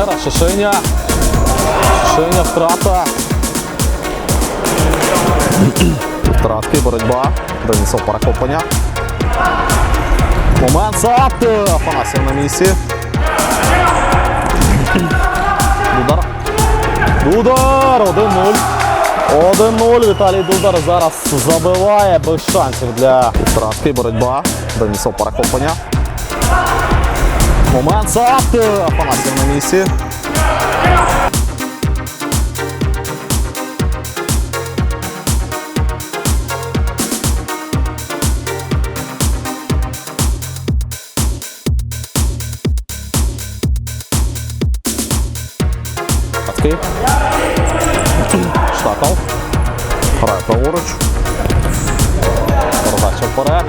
Шишиня. Шишиня втрата. Втратки, боротьба. Денисов перехоплення. Момент сад. Афанасів на місці. Дудар. Дудар! 1-0. 1-0. Віталій Дудар зараз забиває без шансів для втратки. Боротьба. Денисов перехоплення. Момент сад. Афанасів на місці. Пацки. Штакал. Грає праворуч. Передача вперед.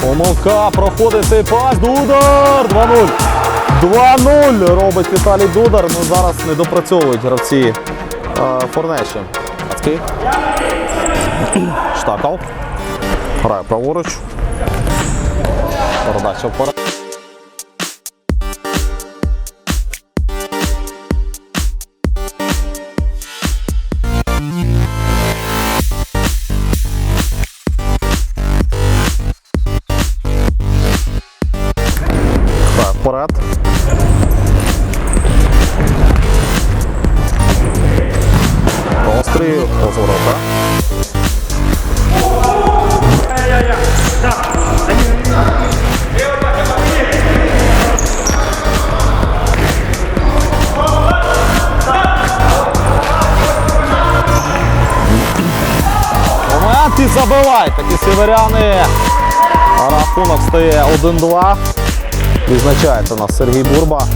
Помилка. Проходить цей пас. Дудар. 2-0. 2-0 робить Віталій Дудар. Ну, зараз не допрацьовують гравці е, Форнеші. Пацки. Штакал. Грає праворуч. Передача вперед. Вперед. Постріл, розворота. Момент такі сіверяни. Рахунок стає 1-2. Відзначається у нас Сергій Бурба.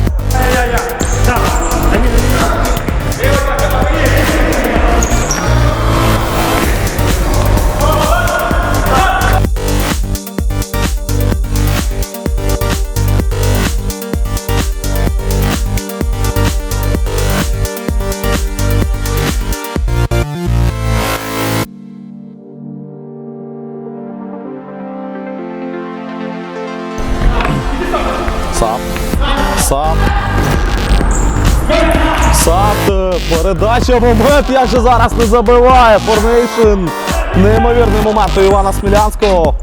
Передача момент. Як же зараз не забиває. Форнейшн. Неймовірний момент у Івана Смілянського.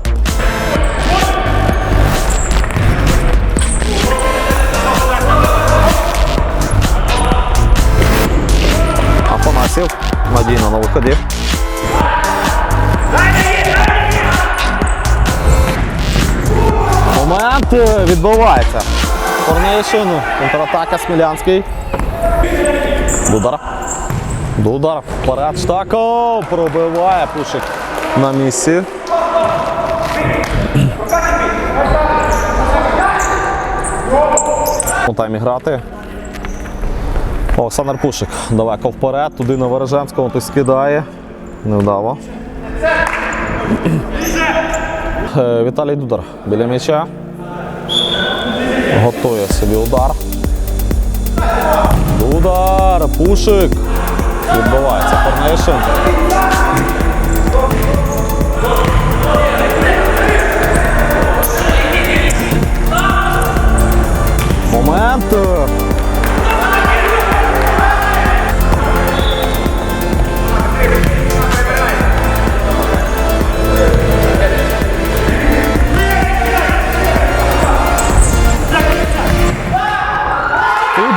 Афанасів. Надійно на виході. Момент е, відбувається. Форнейшн, контратака Смілянський. Дудар. Дудар. Вперед Штаков. Пробиває Пушик на місці. У таймі грати. Олександр Пушик далеко вперед. Туди на Вережемському хтось скидає. Невдало. Е, Віталій Дудар біля м'яча. Готує собі удар. Удар! Пушик! Відбувається Форнейшн.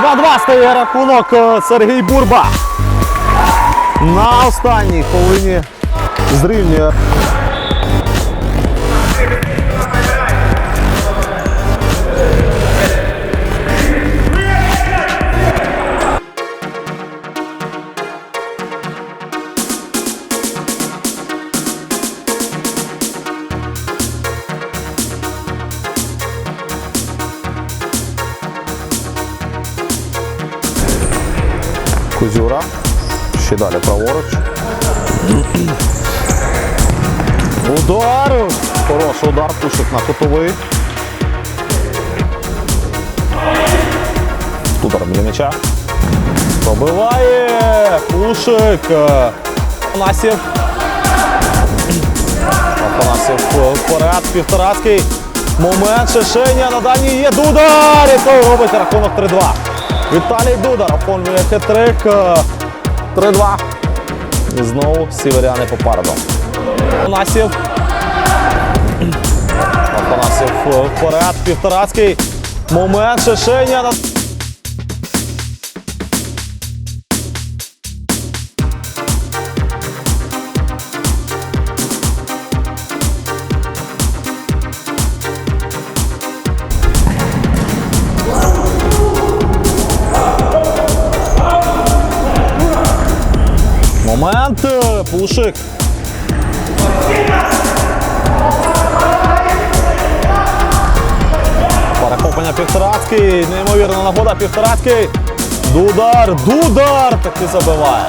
2-2 стає рахунок е, Сергій Бурба. На останній хвилині зрівнює. Кузюра. Ще далі праворуч. Удар! Хороший удар, пушик на кутовий. Удар біля м'яча. Пробиває! Пушик! Афанасів. Афанасів вперед, півторацький. Момент Шишеня на дальній є Дудар! І робить рахунок 3-2. Віталій Дудар оформлює хитрик. 3-2. І знову сіверяни попереду. Афанасів. Афанасів вперед. Півторацький. Момент Шишиня. Пушик. Перехоплення Півторацький. Неймовірна нагода Півторацький. Дудар. Дудар. Таки забиває.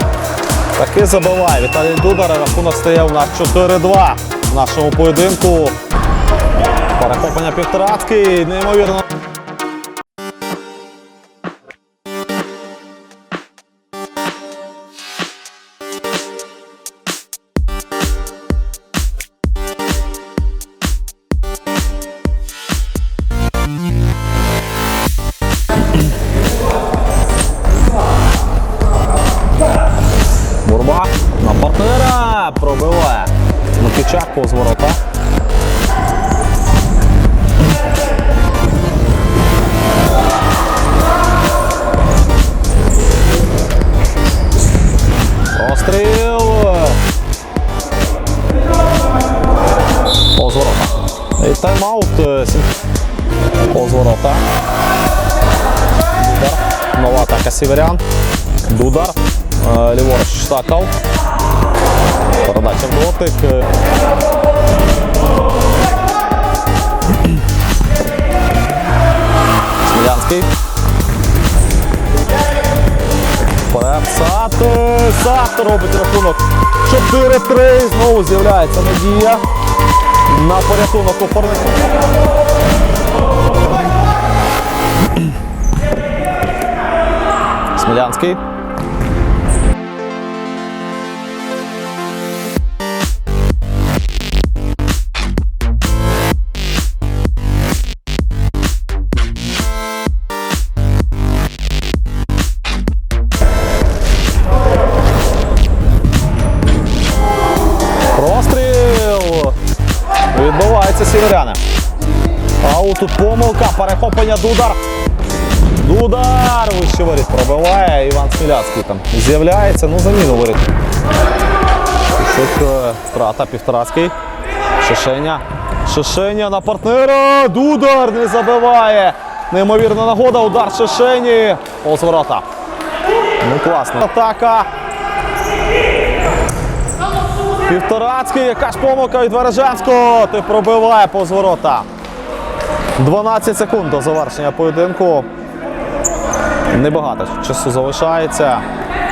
Таки забиває. Віталій Дудар. Рахунок стає у нас 4-2 в нашому поєдинку. Перехоплення Півторацький. Неймовірно. очаквал зворота. Острел! Позворота. И тайм-аут е, Позворота. Удар. Нова атака Северян. До удар. Ліворуч Штакав. Передача в дотик. Смілянський. Вперед. Сад. е, робить рахунок. 4-3. Знову з'являється надія. На порятунок у Смілянський. Відбувається сіверяни. Ау, тут помилка, перехоплення Дудар. Дудар! Вище воріт пробиває. Іван Сміляцький там з'являється. Ну, заміну воріт. Шик, е, втрата Півторацький. Шишеня. Шишеня на партнера. Дудар не забиває. Неймовірна нагода. Удар Шишені. Повз ворота. Ну класно. Атака. Півторацький, яка ж помилка від Вережанського. Ти пробиває повз ворота. 12 секунд до завершення поєдинку. Небагато часу залишається.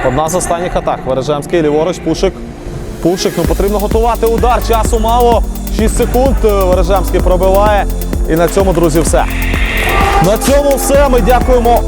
Одна з останніх атак. Вережемський, ліворуч, пушик. Пушик, ну потрібно готувати удар. Часу мало. 6 секунд. Вережемський пробиває. І на цьому, друзі, все. На цьому все. Ми дякуємо